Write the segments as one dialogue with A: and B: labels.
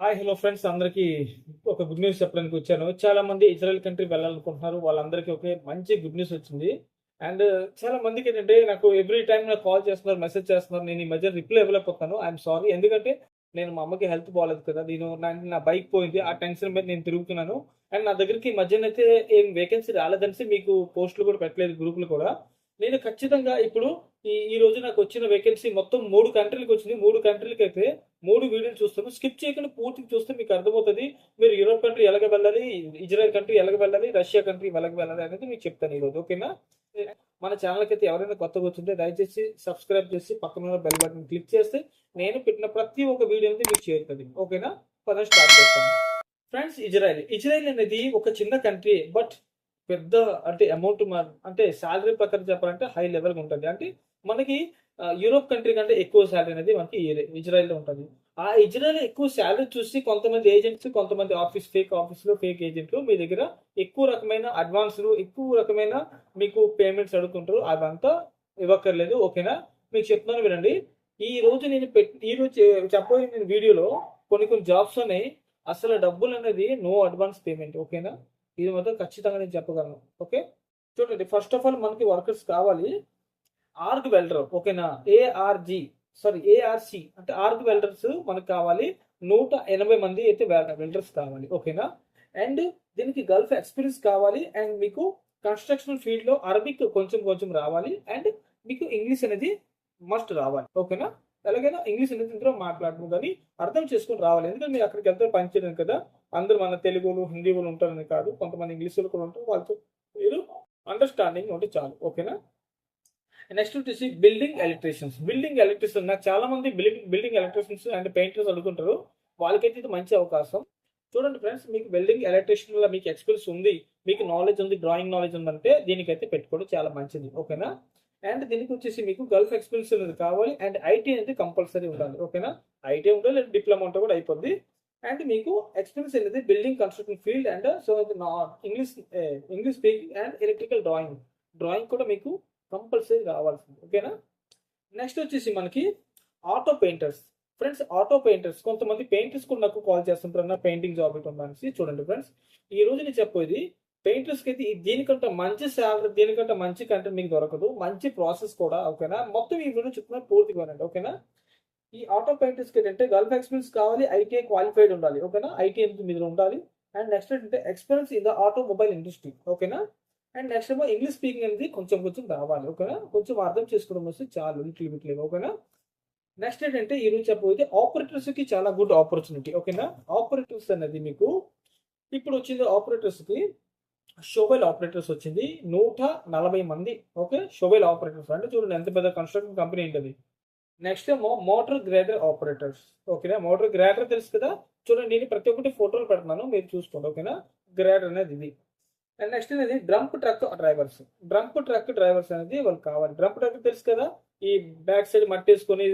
A: Hi hello friends అందరికీ ఒక good news చెప్పడానికి వచ్చాను. చాలా మంది ఇజ్రాయెల్ కంట్రీ వెళ్ళాలనుకుంటున్నారు. వాళ్ళందరికీ ఒకే మంచి గుడ్ న్యూస్ వచ్చింది. అండ్ uh, చాలా మందికి ఏంటంటే నాకు ఎవ్రీ టైం నాకు కాల్ చేస్తున్నారు మెసేజ్ చేస్తున్నారు. నేను ఈ మధ్య రిప్లై ఇవ్వలేకపోతాను ఐఎమ్ సారీ ఎందుకంటే నేను మా అమ్మకి హెల్త్ బాగాలేదు కదా. నేను నా బైక్ పోయింది. ఆ టెన్షన్ మీద నేను తిరుగుతున్నాను. అండ్ నా దగ్గరికి ఈ మధ్యన అయితే ఏం వేకెన్సీ రాలేదనేసి మీకు పోస్టులు కూడా పెట్టలేదు గ్రూపులు కూడా. నేను ఖచ్చితంగా ఇప్పుడు ఈ ఈ రోజు నాకు వచ్చిన వేకెన్సీ మొత్తం మూడు కంట్రీలకు వచ్చింది. మూడు కంట్రీలకి అయితే మూడు వీడియోలు చూస్తాను. స్కిప్ చేయకుండా పూర్తిగా చూస్తే మీకు అర్థమవుతుంది. మీరు యూరోప్ కంట్రీ ఎలాగ వెళ్ళాలి? ఇజ్రాయెల్ కంట్రీ ఎలాగ వెళ్ళాలి? రష్యా కంట్రీ ఎలాగ వెళ్ళాలి అనేది మీకు చెప్తాను ఈరోజు ఓకేనా మన ఛానల్కి అయితే ఎవరైనా కొత్తగా వచ్చింటే దయచేసి సబ్స్క్రైబ్ చేసి పక్కన ఉన్న బెల్ బటన్ క్లిక్ చేస్తే నేను పెట్టిన ప్రతి ఒక్క వీడియో అనేది మీకు చేరుతుంది ఓకేనా పదం స్టార్ట్ చేస్తాను ఫ్రెండ్స్ ఇజ్రాయెల్ ఇజ్రాయెల్ అనేది ఒక చిన్న కంట్రీ బట్ పెద్ద అంటే అమౌంట్ అంటే శాలరీ ప్రకారం చెప్పాలంటే హై లెవెల్ ఉంటుంది. అంటే మనకి యూరోప్ కంట్రీ కంటే ఎక్కువ శాలరీ అనేది మనకి ఇజ్రాయెల్లో ఉంటుంది. ఆ ఇజ్రాయెల్ ఎక్కువ శాలరీ చూసి కొంతమంది ఏజెంట్స్ కొంతమంది ఆఫీస్ ఫేక్ ఆఫీసులు ఫేక్ ఏజెంట్లు మీ దగ్గర ఎక్కువ రకమైన అడ్వాన్స్లు ఎక్కువ రకమైన మీకు పేమెంట్స్ అడుగుతుంటారు. అదంతా ఇవ్వక్కర్లేదు. ఓకేనా? మీకు చెప్తున్నాను వినండి. ఈ రోజు నేను పెట్టి ఈ రోజు చెప్పబోయే నేను వీడియోలో కొన్ని కొన్ని జాబ్స్ ఉన్నాయి. అసలు డబ్బులు అనేది నో అడ్వాన్స్ పేమెంట్ ఓకేనా? ఇది మాత్రం ఖచ్చితంగా నేను చెప్పగలను. ఓకే చూడండి ఫస్ట్ ఆఫ్ ఆల్ మనకి వర్కర్స్ కావాలి. ఆర్గ్ వెల్డర్ ఓకేనా ఏఆర్జి సారీ ఏఆర్సి అంటే ఆర్గ్ వెల్డర్స్ మనకు కావాలి. నూట ఎనభై మంది అయితే వెల్డర్స్ కావాలి. ఓకేనా అండ్ దీనికి గల్ఫ్ ఎక్స్పీరియన్స్ కావాలి. అండ్ మీకు కన్స్ట్రక్షన్ ఫీల్డ్లో అరబిక్ కొంచెం కొంచెం రావాలి. అండ్ మీకు ఇంగ్లీష్ అనేది మస్ట్ రావాలి. ఓకేనా ఎలాగైనా ఇంగ్లీష్ అనేది ఇందులో మాట్లాడము కానీ అర్థం చేసుకుని రావాలి. ఎందుకంటే మీరు అక్కడికి వెళ్తే పనిచేయడం కదా. అందరూ మన తెలుగులు హిందీ వాళ్ళు ఉంటారని కాదు. కొంతమంది ఇంగ్లీష్ వాళ్ళు కూడా ఉంటారు. వాళ్ళతో మీరు అండర్స్టాండింగ్ ఉంటే చాలు. ఓకేనా? నెక్స్ట్ వచ్చేసి బిల్డింగ్ ఎలక్ట్రీషియన్స్ బిల్డింగ్ ఎలక్ట్రీషియన్ నాకు చాలా మంది building building electricians and painters అడుగుతుంటారు. వాళ్ళకైతే ఇది మంచి అవకాశం. చూడండి ఫ్రెండ్స్ మీకు బిల్డింగ్ ఎలక్ట్రీషియన్లో మీకు ఎక్స్పీరియన్స్ ఉంది. మీకు నాలెడ్జ్ ఉంది డ్రాయింగ్ నాలెడ్జ్ ఉందంటే దీనికైతే పెట్టుకోవడం చాలా మంచిది. ఓకేనా? అండ్ దీనికి వచ్చేసి మీకు గల్ఫ్ ఎక్స్పీరియన్స్ అనేది కావాలి. అండ్ ఐటీ అనేది కంపల్సరీ ఉండాలి. ఓకేనా ఐటీ ఉండాలి లేదా డిప్లొమా ఉంటే కూడా అయిపోద్ది. అండ్ మీకు ఎక్స్పీరియన్స్ అనేది building construction field and so English English speaking and electrical drawing drawing కూడా మీకు కంపల్సరీ రావాల్సింది ఓకేనా నెక్స్ట్ వచ్చేసి మనకి auto painters friends auto painters కొంతమంది పెయింటర్స్ కూడా నాకు కాల్ చేస్తుంటారు. నా పెయింటింగ్ జాబ్ ఇటు చూడండి ఫ్రెండ్స్ ఈ రోజు నేను చెప్పేది పెయింటర్స్కి అయితే దీనికంటే మంచి శాలరీ దీనికంటే మంచి కంటెంట్ మీకు దొరకదు. మంచి ప్రాసెస్ కూడా ఓకేనా? మొత్తం ఈ వీడియో చెప్తున్నా పూర్తిగా అండి ఓకేనా? ఈ ఆటో పెయింటర్స్కి ఏంటంటే గల్ఫ్ ఎక్స్పీరియన్స్ కావాలి ఐటీఐ క్వాలిఫైడ్ ఉండాలి ఓకేనా? ఐటీ మీద ఉండాలి? అండ్ నెక్స్ట్ ఏంటంటే experience in the automobile industry ఓకేనా? అండ్ నెక్స్ట్ ఏమో ఇంగ్లీష్ స్పీకింగ్ అనేది కొంచెం కొంచెం రావాలి ఓకేనా? కొంచెం అర్థం చేసుకోవడం వస్తే చాలు లిటిల్ బిట్ లేవు ఓకేనా? నెక్స్ట్ ఏంటంటే ఈ రోజు చెప్పబోతే ఆపరేటర్స్కి చాలా గుడ్ ఆపర్చునిటీ ఓకేనా? ఆపరేటర్స్ అనేది మీకు ఇప్పుడు వచ్చింది ఆపరేటర్స్కి షోవెల్ ఆపరేటర్స్ వచ్చింది. నూట నలభై మంది. ఓకే? Shovel operators. అంటే చూడండి ఎంత పెద్ద కన్స్ట్రక్షన్ కంపెనీ ఏంటది? నెక్స్ట్ ఏమో మోటార్ గ్రేడర్ ఆపరేటర్స్. ఓకేనా? మోటార్ గ్రేడర్ తెలుసు కదా? చూడండి నేను ప్రతి ఒక్కటి ఫోటోలు పెడుతున్నాను మీరు చూసుకోండి. ఓకేనా? గ్రేడర్ అనేది ఇది. అండ్ నెక్స్ట్ అనేది dump truck drivers dump truck drivers అనేది వాళ్ళకి కావాలి. డ్రంప్ ట్రక్ తెలుసు కదా? ఈ బ్యాక్ సైడ్ మట్టి వేసుకొని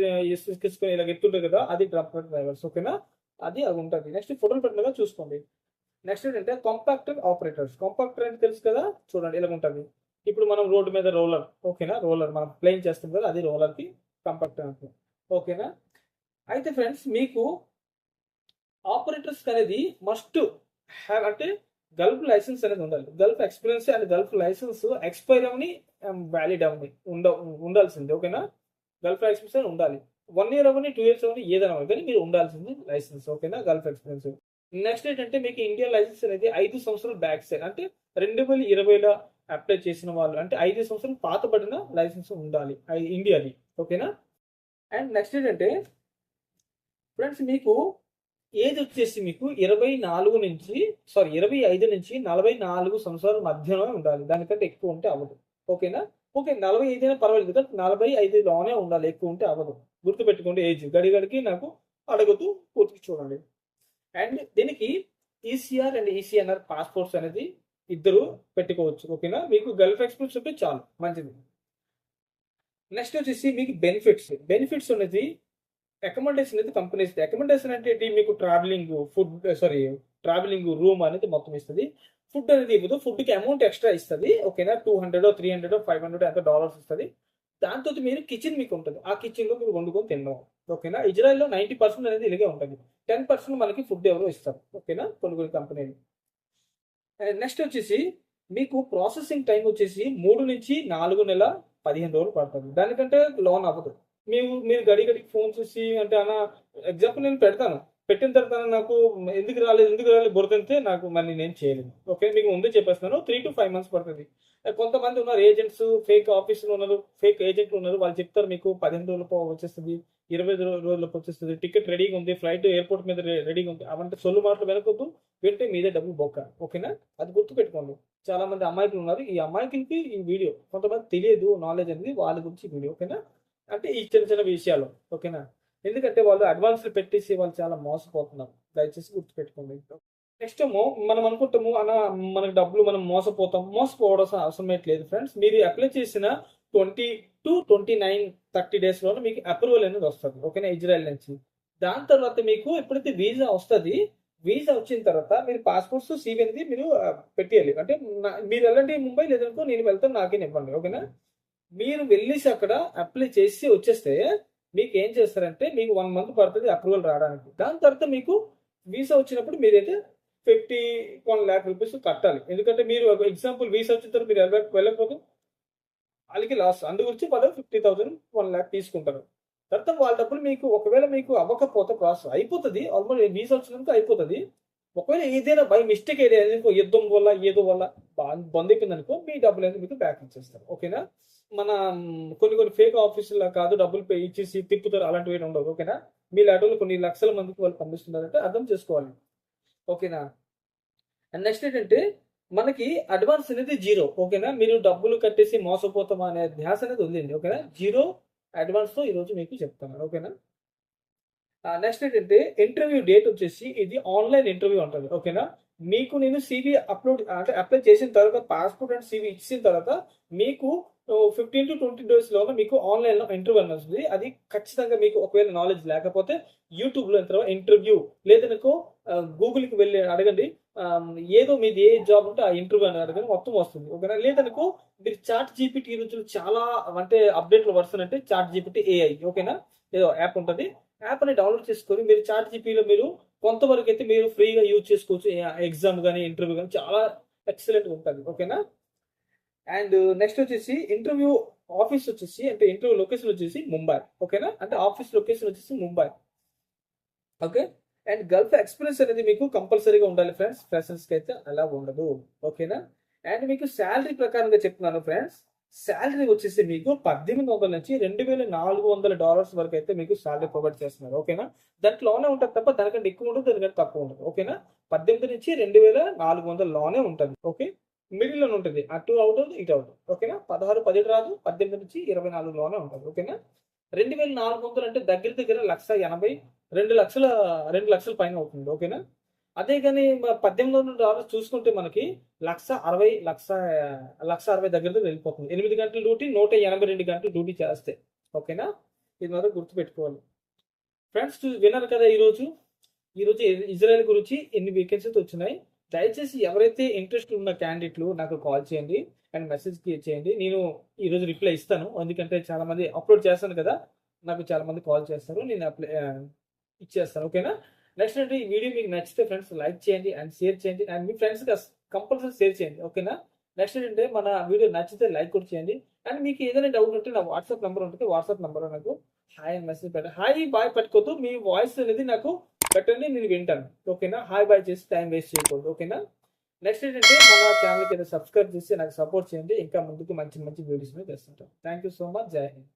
A: ఇసుకొని ఇలా ఎత్తుంటారు కదా? అది డ్రంప్ ట్రక్ డ్రైవర్స్ ఓకేనా? అది అది ఉంటుంది. నెక్స్ట్ ఫోటోలు పెట్టినగా చూసుకోండి. నెక్స్ట్ ఏంటంటే కాంపాక్టర్ ఆపరేటర్స్ కాంపాక్టర్ అంటే తెలుసు కదా? చూడండి ఇలా ఉంటుంది. ఇప్పుడు మనం రోడ్డు మీద రోలర్ ఓకేనా? రోలర్ మనం ప్లేన్ చేస్తాం కదా అది రోలర్కి కాంపాక్టర్ అంటే. ఓకేనా? అయితే ఫ్రెండ్స్ మీకు ఆపరేటర్స్ అనేది మస్ట్ హ్యావ్ అంటే గల్ఫ్ లైసెన్స్ అనేది ఉండాలి. Gulf experience and Gulf licence expire Avani um, valid అవని ఉండ ఉండాల్సింది ఓకేనా? గల్ఫ్ ఎక్స్పీరియన్స్ ఉండాలి. వన్ ఇయర్ అవని టూ ఇయర్స్ అవని ఏదైనా కానీ మీరు ఉండాల్సింది లైసెన్స్ ఓకేనా? గల్ఫ్ ఎక్స్పీరియన్స్ నెక్స్ట్ ఏంటంటే మీకు ఇండియా లైసెన్స్ అనేది ఐదు సంవత్సరాలు బ్యాక్ సైడ్ అంటే రెండు వేల ఇరవైలో అప్లై చేసిన వాళ్ళు అంటే ఐదు సంవత్సరాలు పాతబడిన లైసెన్స్ ఉండాలి ఐ- ఇండియాది ఓకేనా అండ్ నెక్స్ట్ ఏంటంటే ఫ్రెండ్స్ మీకు ఏజ్ వచ్చేసి మీకు ఇరవై నాలుగు నుంచి సారీ ఇరవై ఐదు నుంచి నలభై నాలుగు సంవత్సరాల మధ్యలో ఉండాలి. దానికంటే ఎక్కువ ఉంటే అవ్వదు. ఓకేనా ఓకే నలభై ఐదు అయినా పర్వాలేదు కదా? నలభై ఐదులోనే ఉండాలి ఎక్కువ ఉంటే అవ్వదు. గుర్తుపెట్టుకోండి ఏజ్ గడిగడికి నాకు అడుగుతూ పూర్తి చూడండి. అండ్ దీనికి ఈసీఆర్ అండ్ ఈసీఎన్ఆర్ పాస్పోర్ట్స్ అనేది ఇద్దరు పెట్టుకోవచ్చు ఓకేనా? మీకు గల్ఫ్ ఎక్స్పీరియన్స్ ఉంటే చాలు మంచిది. నెక్స్ట్ వచ్చేసి మీకు బెనిఫిట్స్. బెనిఫిట్స్ అనేది అకామిడేషన్ అనేది కంపెనీ ఇస్తుంది. అకామిడేషన్ అంటే మీకు travelling food sorry travelling room అనేది మొత్తం ఇస్తుంది. ఫుడ్ అనేది ఇవ్వదు. ఫుడ్కి అమౌంట్ ఎక్స్ట్రా ఇస్తుంది ఓకేనా? Two hundred three hundred five hundred ఎంత డాలర్స్ ఇస్తుంది. దాంతో మీరు కిచెన్ మీకు ఉంటుంది. ఆ కిచెన్లో మీరు వండుకొని తినడం. ఓకేనా? ఇజ్రాయెల్లో నైంటీ పర్సెంట్ అనేది ఇలాగే ఉంటుంది. టెన్ పర్సెంట్ మనకి ఫుడ్ ఎవరో ఇస్తారు. ఓకేనా? కొన్ని కొన్ని కంపెనీలు నెక్స్ట్ వచ్చేసి మీకు ప్రాసెసింగ్ టైం వచ్చేసి మూడు నుంచి నాలుగు నెల పదిహేను రోజులు పడుతుంది. దానికంటే లోన్ అవ్వదు. మీరు మీరు గడి గడికి ఫోన్ చూసి అంటే అన్న ఎగ్జాంపుల్ నేను పెడతాను. పెట్టిన తర్వాత నాకు ఎందుకు రాలేదు ఎందుకు రాలేదు బురదంతే నాకు మరి నేను చేయలేదు. ఓకే మీకు ముందే చెప్పేస్తున్నాను త్రీ టు ఫైవ్ మంత్స్ పడుతుంది. Eh, కొంతమంది ఉన్నారు ఏజెంట్స్ ఫేక్ ఆఫీసులు ఉన్నారు ఫేక్ ఏజెంట్లు ఉన్నారు వాళ్ళు చెప్తారు మీకు పదిహేను రోజులు వచ్చేస్తుంది ఇరవై రోజులకు వచ్చేస్తుంది టికెట్ రెడీగా ఉంది ఫ్లైట్ ఎయిర్పోర్ట్ మీద రెడీగా ఉంది. అవంటే సొల్లు మాటలు వెనకొద్దు వెంటనే మీదే డబ్బులు బొక్క. ఓకేనా అది గుర్తు పెట్టుకోండి చాలా మంది అమాయకులు ఉన్నారు ఈ అమాయకులకి ఈ వీడియో కొంతమంది తెలియదు నాలెడ్జ్ అనేది వాళ్ళ గురించి వీడియో ఓకేనా అంటే ఈ చిన్న చిన్న విషయాలు ఓకేనా ఎందుకంటే వాళ్ళు అడ్వాన్స్లు పెట్టేసి వాళ్ళు చాలా మోసపోతున్నారు. దయచేసి గుర్తుపెట్టుకోండి. నెక్స్ట్ ఏమో మనం అనుకుంటాము అన్న మనకు డబ్బులు మనం మోసపోతాం. మోసపోవడం అవసరం లేదు ఫ్రెండ్స్ మీరు అప్లై చేసిన twenty two twenty nine thirty డేస్లోనే మీకు అప్రూవల్ అనేది వస్తుంది. ఓకేనా ఇజ్రాయెల్ నుంచి. దాని తర్వాత మీకు ఎప్పుడైతే వీసా వస్తుంది వీసా వచ్చిన తర్వాత మీరు పాస్పోర్ట్స్ సీవీ అనేది మీరు పెట్టేయాలి. అంటే మీరు వెళ్ళండి ముంబై లేదనుకో నేను వెళ్తాను నాకేం ఇవ్వండి ఓకేనా మీరు వెళ్ళేసి అక్కడ అప్లై చేసి వచ్చేస్తే మీకు ఏం చేస్తారంటే మీకు వన్ మంత్ పడుతుంది అప్రూవల్ రావడానికి. దాని తర్వాత మీకు వీసా వచ్చినప్పుడు మీరైతే ఫిఫ్టీ వన్ ల్యాక్ రూపీస్ కట్టాలి. ఎందుకంటే మీరు ఎగ్జాంపుల్ వీసా వచ్చిన తర్వాత మీరు వెళ్ళ వెళ్ళకపోతే వాళ్ళకి లాస్ అందు గురించి వాళ్ళు ఫిఫ్టీ థౌసండ్ వన్ ల్యాక్ తీసుకుంటారు. తర్వాత వాళ్ళ డబ్బులు మీకు ఒకవేళ మీకు అవ్వకపోతే ప్రాసెస్ అయిపోతుంది. ఆల్మోస్ట్ వీసా వచ్చినందుకు అయిపోతుంది. ఒకవేళ ఏదైనా బై మిస్టేక్ ఏదైనా ఇంకో యుద్ధం వల్ల ఏదో వల్ల బంద్ అయిపోయింది అనుకో మీ డబ్బులు అనేది మీకు బ్యాక్ ఇచ్చేస్తారు. ఓకేనా? మన కొన్ని కొన్ని ఫేక్ ఆఫీసులు కాదు డబ్బులు పే ఇచ్చేసి తిప్పుతారు అలాంటివి ఏమి ఉండవు. ఓకేనా? మీ లాటోలు కొన్ని లక్షల మందికి వాళ్ళు పంపిస్తున్నారంటే అర్థం చేసుకోవాలి. ఓకేనా? అండ్ నెక్స్ట్ ఏంటంటే మనకి అడ్వాన్స్ అనేది జీరో. ఓకేనా? మీరు డబ్బులు కట్టేసి మోసపోతామా అనే ధ్యాస అనేది ఉందండి. ఓకేనా? జీరో అడ్వాన్స్తో ఈరోజు మీకు చెప్తాను ఓకేనా? నెక్స్ట్ ఏంటంటే ఇంటర్వ్యూ డేట్ వచ్చేసి ఇది ఆన్లైన్ ఇంటర్వ్యూ ఉంటుంది ఓకేనా మీకు నేను సివి అప్లోడ్ అంటే అప్లై చేసిన తర్వాత పాస్పోర్ట్ అండ్ సివి ఇచ్చిన తర్వాత మీకు ఫిఫ్టీన్ టు ట్వంటీ డేస్ లోగా మీకు ఆన్లైన్లో ఇంటర్వ్యూ అని వస్తుంది. అది ఖచ్చితంగా మీకు ఒకవేళ నాలెడ్జ్ లేకపోతే యూట్యూబ్లో తర్వాత ఇంటర్వ్యూ లేదనుకో గూగుల్కి వెళ్ళి అడగండి. ఏదో మీది ఏ జాబ్ ఉంటే ఆ ఇంటర్వ్యూ అని అడగండి మొత్తం వస్తుంది ఓకేనా లేదనుకో మీరు చాట్ జీపీటీ నుంచి రోజులు చాలా అంటే అప్డేట్లు వస్తుందంటే చాట్ జీపీటీ ఏఐ ఓకేనా ఏదో యాప్ ఉంటుంది. యాప్ని డౌన్లోడ్ చేసుకొని మీరు చాట్ జీపీలో మీరు కొంతవరకు అయితే మీరు ఫ్రీగా యూజ్ చేసుకోవచ్చు. ఎగ్జామ్ కానీ ఇంటర్వ్యూ కానీ చాలా ఎక్సలెంట్ ఉంటుంది. ఓకేనా? అండ్ నెక్స్ట్ వచ్చేసి ఇంటర్వ్యూ ఆఫీస్ వచ్చేసి అంటే ఇంటర్వ్యూ లొకేషన్ వచ్చేసి ముంబై. ఓకేనా? అంటే ఆఫీస్ లొకేషన్ వచ్చేసి Mumbai. Okay? And Gulf experience అనేది మీకు కంపల్సరీగా ఉండాలి ఫ్రెండ్స్ ఫ్రెషర్స్కి అయితే అలా ఉండదు. ఓకేనా? అండ్ మీకు శాలరీ ప్రకారంగా చెప్తున్నాను ఫ్రెండ్స్ శాలరీ వచ్చేసి మీకు పద్దెనిమిది వందల నుంచి రెండు వేల నాలుగు వందల డాలర్స్ వరకు అయితే మీకు శాలరీ ప్రొవైడ్ చేస్తున్నారు. ఓకేనా దాంట్లోనే ఉంటుంది తప్ప దానికంటే ఎక్కువ ఉంటుంది దానికంటే తక్కువ ఉంటుంది ఓకేనా పద్దెనిమిది నుంచి రెండు వేల నాలుగు వందల లోనే ఉంటుంది. ఓకే మిడిల్లోనే ఉంటుంది. అటు అవుట్ ఇటు అవుట్ ఓకేనా పదహారు పదిహేడు రాదు. పద్దెనిమిది నుంచి ఇరవై నాలుగు లోనే ఉంటుంది. ఓకేనా రెండు వేల నాలుగు వందలు అంటే దగ్గర దగ్గర లక్ష ఎనభై రెండు లక్షల రెండు లక్షల పైన అవుతుంది. ఓకేనా అదే కానీ పద్దెనిమిది వందల డాలర్స్ చూసుకుంటే మనకి లక్ష అరవై లక్ష లక్ష అరవై దగ్గర వెళ్ళిపోతుంది. ఎనిమిది గంటల డ్యూటీ నూట ఎనభై రెండు గంటలు డ్యూటీ చేస్తే. ఓకేనా? ఇది మాత్రం గుర్తుపెట్టుకోవాలి. ఫ్రెండ్స్ చూ- విన్నారు కదా ఈరోజు ఈరోజు ఇజ్రాయెల్ గురించి ఎన్ని వేకెన్సీస్ వచ్చినాయి. దయచేసి ఎవరైతే ఇంట్రెస్ట్ ఉన్న క్యాండిడేట్లు నాకు కాల్ చేయండి అండ్ మెసేజ్ చేయండి. నేను ఈరోజు రిప్లై ఇస్తాను. ఎందుకంటే చాలామంది అప్లోడ్ చేస్తాను కదా నాకు చాలామంది కాల్ చేస్తారు. నేను అప్లై ఇచ్చేస్తాను ఓకేనా? నెక్స్ట్ అంటే ఈ వీడియో మీకు నచ్చితే ఫ్రెండ్స్ లైక్ చేయండి అండ్ షేర్ చేయండి. అండ్ మీ ఫ్రెండ్స్ కంపల్సరీ షేర్ చేయండి ఓకేనా నెక్స్ట్ ఏంటంటే మన వీడియో నచ్చితే లైక్ కూడా చేయండి. అండ్ మీకు ఏదైనా డౌట్ ఉంటే నా వాట్సాప్ నెంబర్ ఉంటుంది వాట్సాప్ నెంబర్ నాకు హాయ్ అని మెసేజ్ పెట్టండి. హాయ్ బాయ్ పెట్టుకోవద్దు. మీ వాయిస్ అనేది నాకు పెట్టండి నేను వింటాను. ఓకేనా హాయ్ బాయ్ చేసి టైం వేస్ట్ చేయకూడదు ఓకేనా నెక్స్ట్ ఏంటంటే మన ఛానల్కి అయితే సబ్స్క్రైబ్ చేసి నాకు సపోర్ట్ చేయండి. ఇంకా ముందుకు మంచి మంచి వీడియోస్ మీద తెస్తుంటాం thank you so much Jai Hind